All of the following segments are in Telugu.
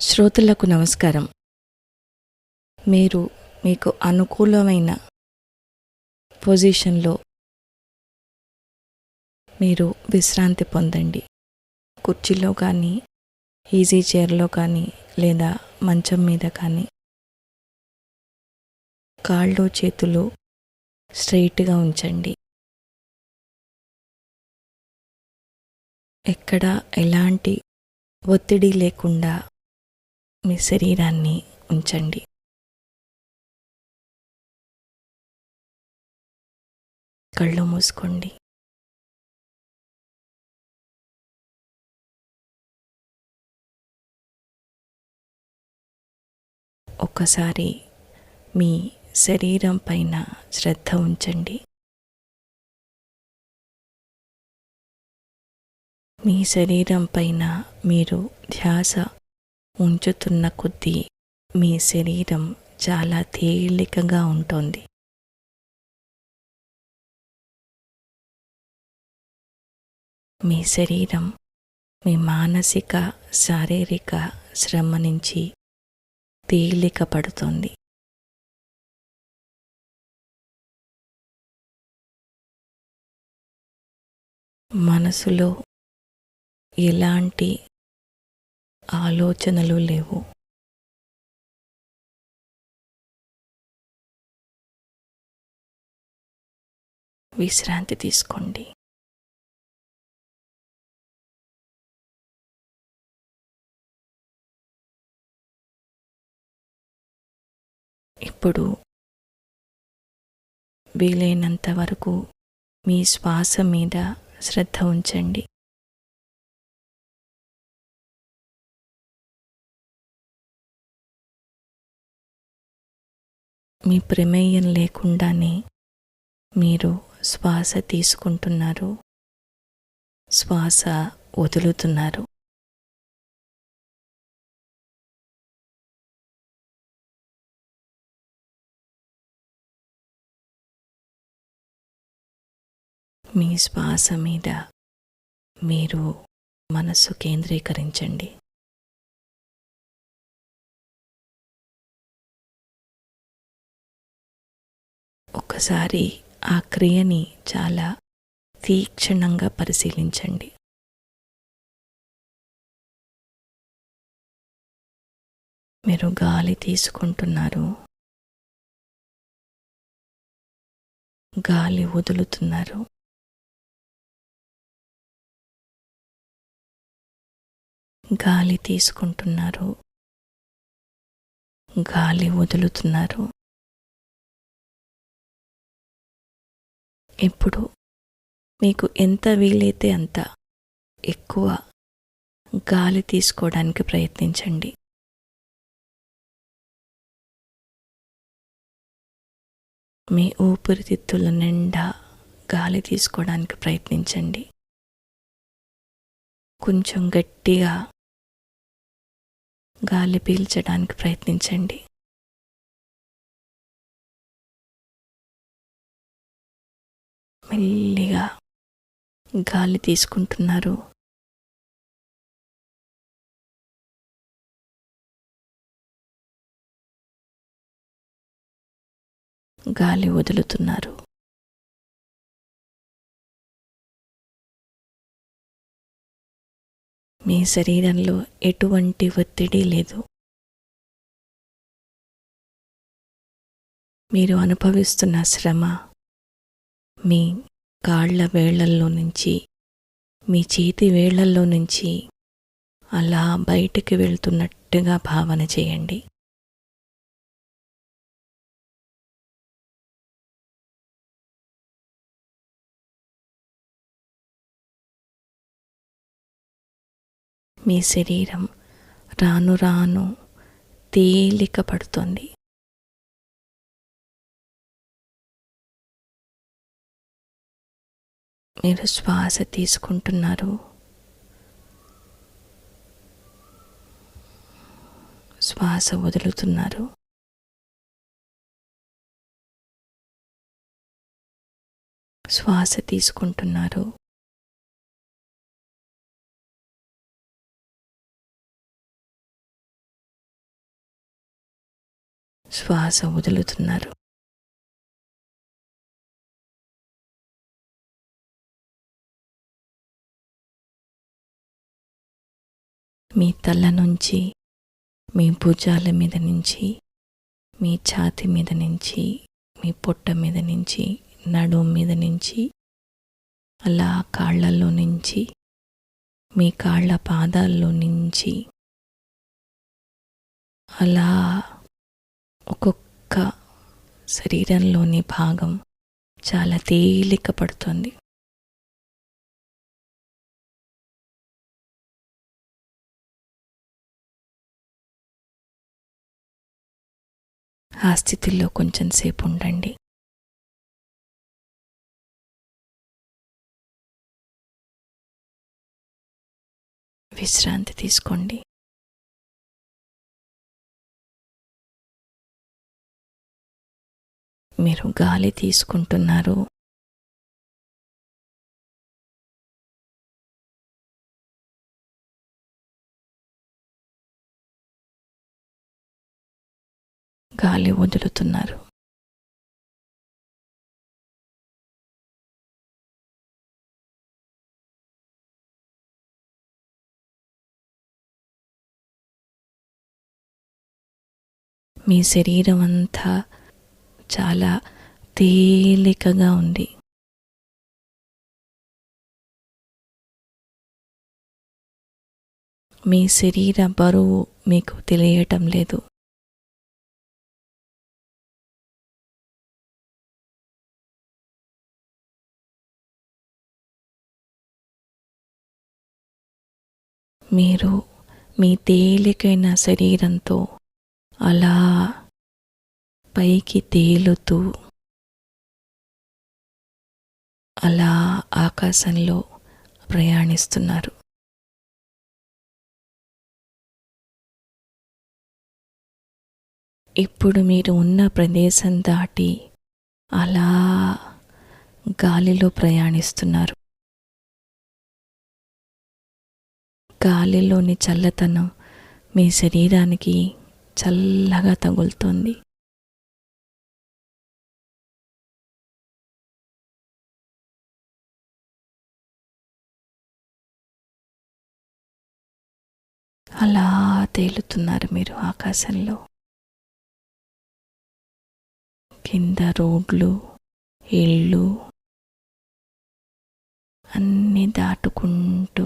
శ్రోతలకు నమస్కారం. మీరు మీకు అనుకూలమైన పొజిషన్లో మీరు విశ్రాంతి పొందండి. కుర్చీలో కానీ ఈజీ చైర్లో కానీ లేదా మంచం మీద కానీ కాళ్ళు చేతులు స్ట్రైట్గా ఉంచండి. ఎక్కడ ఎలాంటి ఒత్తిడి లేకుండా మీ శరీరాన్ని ఉంచండి. కళ్ళు మూసుకోండి. ఒక్కసారి మీ శరీరం పైన శ్రద్ధ ఉంచండి. మీ శరీరం పైన మీరు ధ్యాస ఉంచుతున్న కొద్దీ మీ శరీరం చాలా తేలికగా ఉంటుంది. మీ శరీరం మీ మానసిక శారీరక శ్రమ నుంచి తేలిక పడుతుంది మనసులో ఎలాంటి ఆలోచనలు లేవు. విశ్రాంతి తీసుకోండి. ఇప్పుడు వీలైనంత వరకు మీ శ్వాస మీద శ్రద్ధ ఉంచండి. మీ ప్రమేయం లేకుండానే మీరు శ్వాస తీసుకుంటున్నారు. శ్వాస వదులుతున్నారు. మీ శ్వాస మీద మీరు మనస్సు కేంద్రీకరించండి. ఒకసారి ఆ క్రియని చాలా తీక్షణంగా పరిశీలించండి. మీరు గాలి తీసుకుంటున్నారు. గాలి వదులుతున్నారు. గాలి తీసుకుంటున్నారు. గాలి వదులుతున్నారు. ఇప్పుడు మీకు ఎంత వీలైతే అంత ఎక్కువ గాలి తీసుకోవడానికి ప్రయత్నించండి. మీ ఊపిరితిత్తుల నిండా గాలి తీసుకోవడానికి ప్రయత్నించండి. కొంచెం గట్టిగా గాలి పీల్చడానికి ప్రయత్నించండి. మెల్లిగా గాలి తీసుకుంటున్నారు. గాలి వదులుతున్నారు. మీ శరీరంలో ఎటువంటి ఒత్తిడి లేదు. మీరు అనుభవిస్తున్న శ్రమ మీ కాళ్ళ వేళ్ళల్లో నుంచి మీ చేతి వేళ్ళల్లో నుంచి అలా బయటికి వెళ్తున్నట్టుగా భావన చేయండి. మీ శరీరం రాను రాను తేలిక పడుతుంది మీరు శ్వాస తీసుకుంటున్నారు. శ్వాస వదులుతున్నారు. శ్వాస తీసుకుంటున్నారు. శ్వాస వదులుతున్నారు. మీ తల నుంచి మీ భుజాల మీద నుంచి మీ ఛాతి మీద నుంచి మీ పొట్ట మీద నుంచి నడుము మీద నుంచి అలా కాళ్ళల్లో నుంచి మీ కాళ్ళ పాదాల్లో నుంచి అలా ఒక్కొక్క శరీరంలోని భాగం చాలా తేలిక పడుతుంది. ఆ స్థితిలో కొంచెం సేపు ఉండండి విశ్రాంతి తీసుకోండి. మీరు గాలి తీసుకుంటున్నారు. గాలి వదులుతున్నారు. మీ శరీరం అంతా చాలా తేలికగా ఉంది. మీ శరీర బరువు మీకు తెలియటం లేదు. మీరు మీ తేలికైన శరీరంతో అలా పైకి తేలుతూ అలా ఆకాశంలో ప్రయాణిస్తున్నారు. ఇప్పుడు మీరు ఉన్న ప్రదేశం దాటి అలా గాలిలో ప్రయాణిస్తున్నారు. గాలిలోని చల్లతనం మీ శరీరానికి చల్లగా తగులుతుంది. అలా తేలుతున్నారు మీరు ఆకాశంలో. కింద రోడ్లు ఇళ్ళు అన్నీ దాటుకుంటూ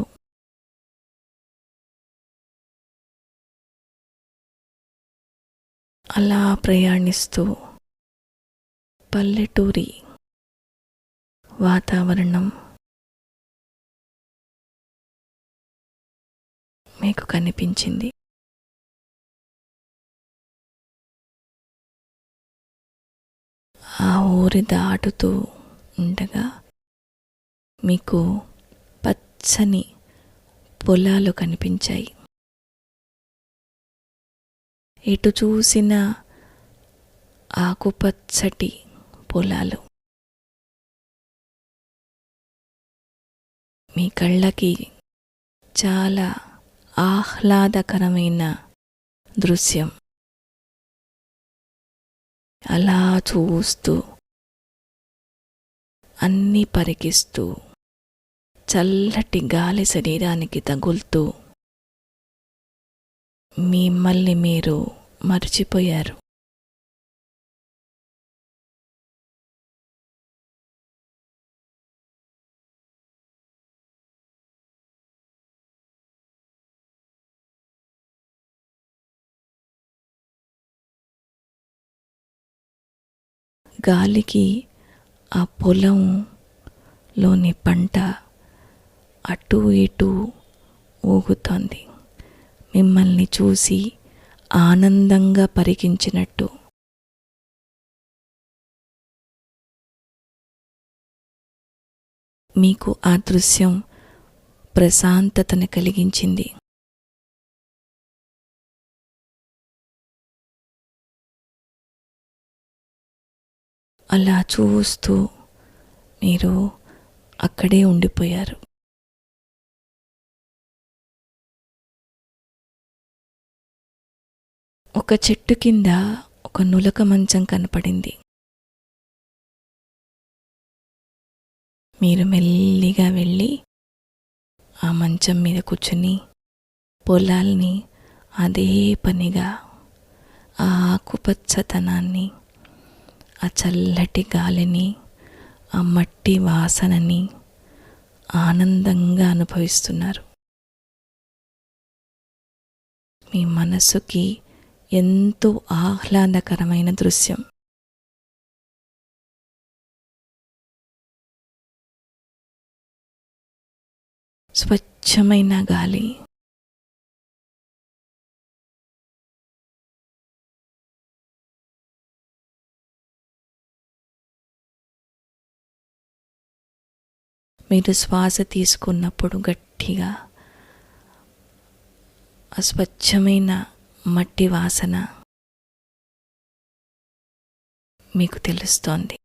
అలా ప్రయాణిస్తూ పల్లెటూరి వాతావరణం మీకు కనిపించింది. ఆ ఊరి దాటుతూ ఉండగా మీకు పచ్చని పొలాలు కనిపించాయి. ఎటు చూసిన ఆకుపచ్చటి పొలాలు. మీ కళ్ళకి చాలా ఆహ్లాదకరమైన దృశ్యం. అలా చూస్తూ అన్నీ పరికిస్తూ చల్లటి గాలి శరీరానికి తగులుతూ మిమ్మల్ని మీరు మర్చిపోయారు. గాలికి ఆ పొలంలోని పంట అటు ఇటు ఊగుతోంది. మిమ్మల్ని చూసి ఆనందంగా పరికించినట్టు మీకు ఆ దృశ్యం ప్రశాంతతను కలిగించింది. అలా చూస్తూ మీరు అక్కడే ఉండిపోయారు. ఒక చెట్టు కింద ఒక నులక మంచం కనపడింది. మీరు మెల్లిగా వెళ్ళి ఆ మంచం మీద కూర్చుని పొలాల్ని అదే పనిగా ఆ ఆకుపచ్చతనాన్ని ఆ చల్లటి గాలిని ఆ మట్టి వాసనని ఆనందంగా అనుభవిస్తున్నారు. మీ మనసుకి ఎంతో ఆహ్లాదకరమైన దృశ్యం. స్వచ్ఛమైన గాలి. మీరు శ్వాస తీసుకున్నప్పుడు గట్టిగా ఆ స్వచ్ఛమైన మట్టి వాసన మీకు తెలుస్తోంది.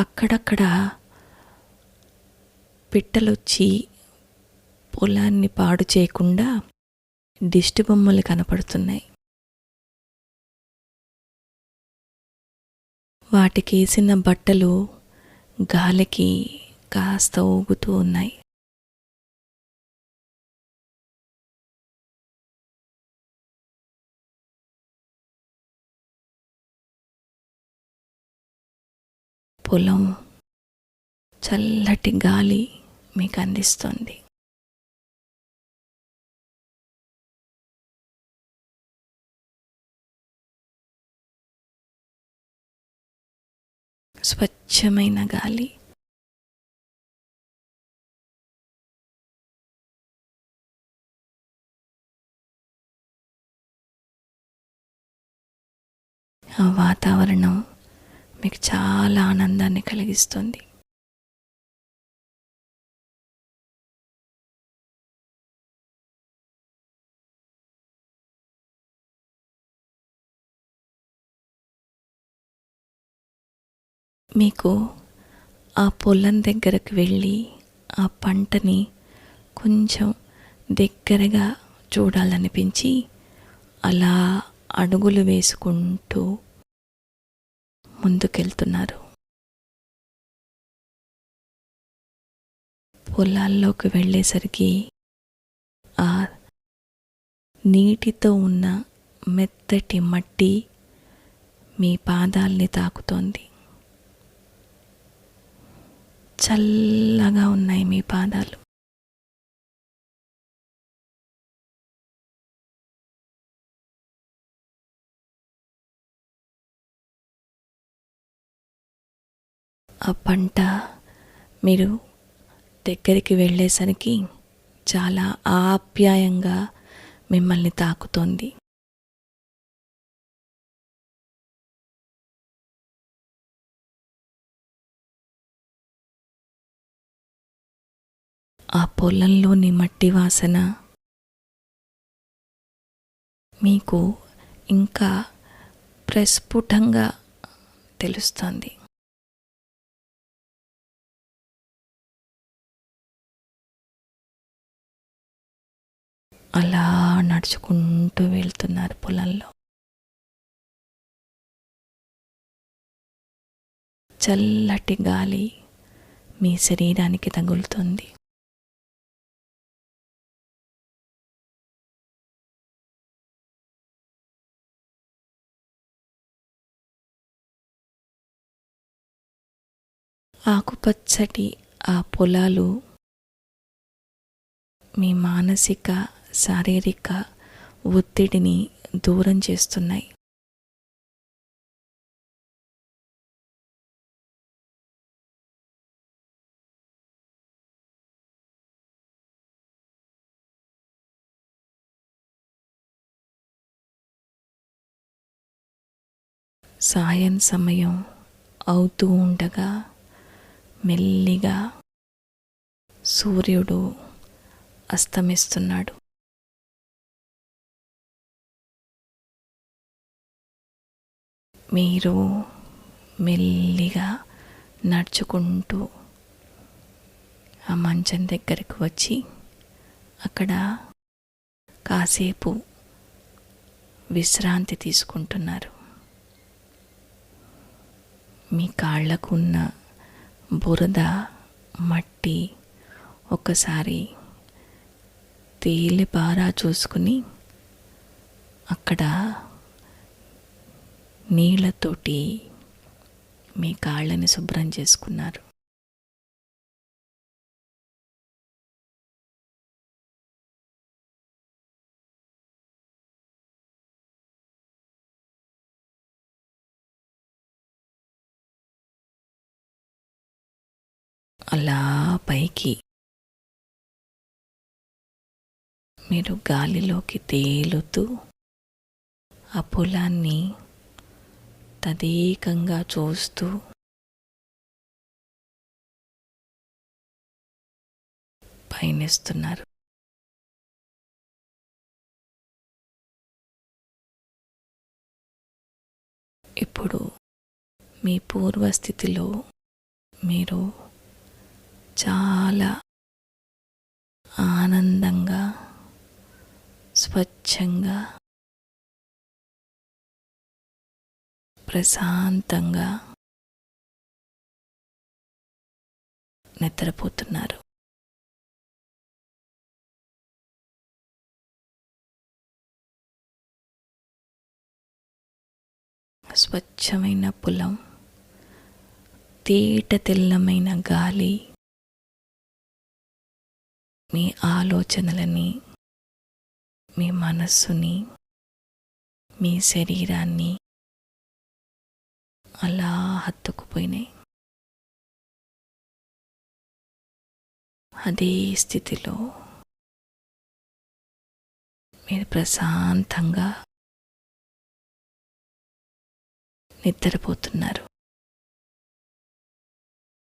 అక్కడక్కడ పిట్టలొచ్చి పొలాన్ని పాడు చేయకుండా దిష్టి బొమ్మలు కనపడుతున్నాయి. వాటికేసిన బట్టలు గాలికి కాస్త ఊగుతూ ఉన్నాయి. పొలం చల్లటి గాలి మీకు అందిస్తుంది. స్వచ్ఛమైన గాలి. ఆ వాతావరణం మీకు చాలా ఆనందాన్ని కలిగిస్తుంది. మీకు ఆ పొలం దగ్గరకు వెళ్ళి ఆ పంటని కొంచెం దగ్గరగా చూడాలనిపించి అలా అడుగులు వేసుకుంటూ ముందుకెళ్తున్నారు. పొలాల్లోకి వెళ్ళేసరికి ఆ నీటితో ఉన్న మెత్తటి మట్టి మీ పాదాల్ని తాకుతోంది. చల్లగా ఉన్నాయి మీ పాదాలు. ఆ పంట మీరు దగ్గరికి వెళ్ళేసరికి చాలా ఆప్యాయంగా మిమ్మల్ని తాకుతోంది. ఆ పొలంలోని మట్టి వాసన మీకు ఇంకా ప్రస్ఫుటంగా తెలుస్తుంది. అలా నడుచుకుంటూ వెళ్తున్నారు పొలంలో. చల్లటి గాలి మీ శరీరానికి తగులుతుంది. ఆకుపచ్చటి ఆ పొలాలు మీ మానసిక శారీరక ఒత్తిడిని దూరం చేస్తున్నాయి. సాయం సమయం అవుతూ ఉండగా మెల్లిగా సూర్యుడు అస్తమిస్తున్నాడు. మీరు మెల్లిగా నడుచుకుంటూ ఆ మంచం దగ్గరకు వచ్చి అక్కడ కాసేపు విశ్రాంతి తీసుకుంటున్నారు. మీ కాళ్ళకు ఉన్న బురద మట్టి ఒకసారి తేలిపారా చూసుకుని అక్కడ నీళ్ళతోటి మీ కాళ్ళని శుభ్రం చేసుకున్నారు. అలా పైకి మీరు గాలిలోకి తేలుతూ ఆ పొలాన్ని తదేకంగా చూస్తూ పయనిస్తున్నారు. ఇప్పుడు మీ పూర్వస్థితిలో మీరు చాలా ఆనందంగా స్వచ్ఛంగా ప్రశాంతంగా నిద్రపోతున్నారు. స్వచ్ఛమైన పొలం తేట తెల్లమైన గాలి మీ ఆలోచనలని మీ మనస్సుని మీ శరీరాన్ని అలా హత్తుకుపోయినాయి. అదే స్థితిలో మీరు ప్రశాంతంగా నిద్రపోతున్నారు.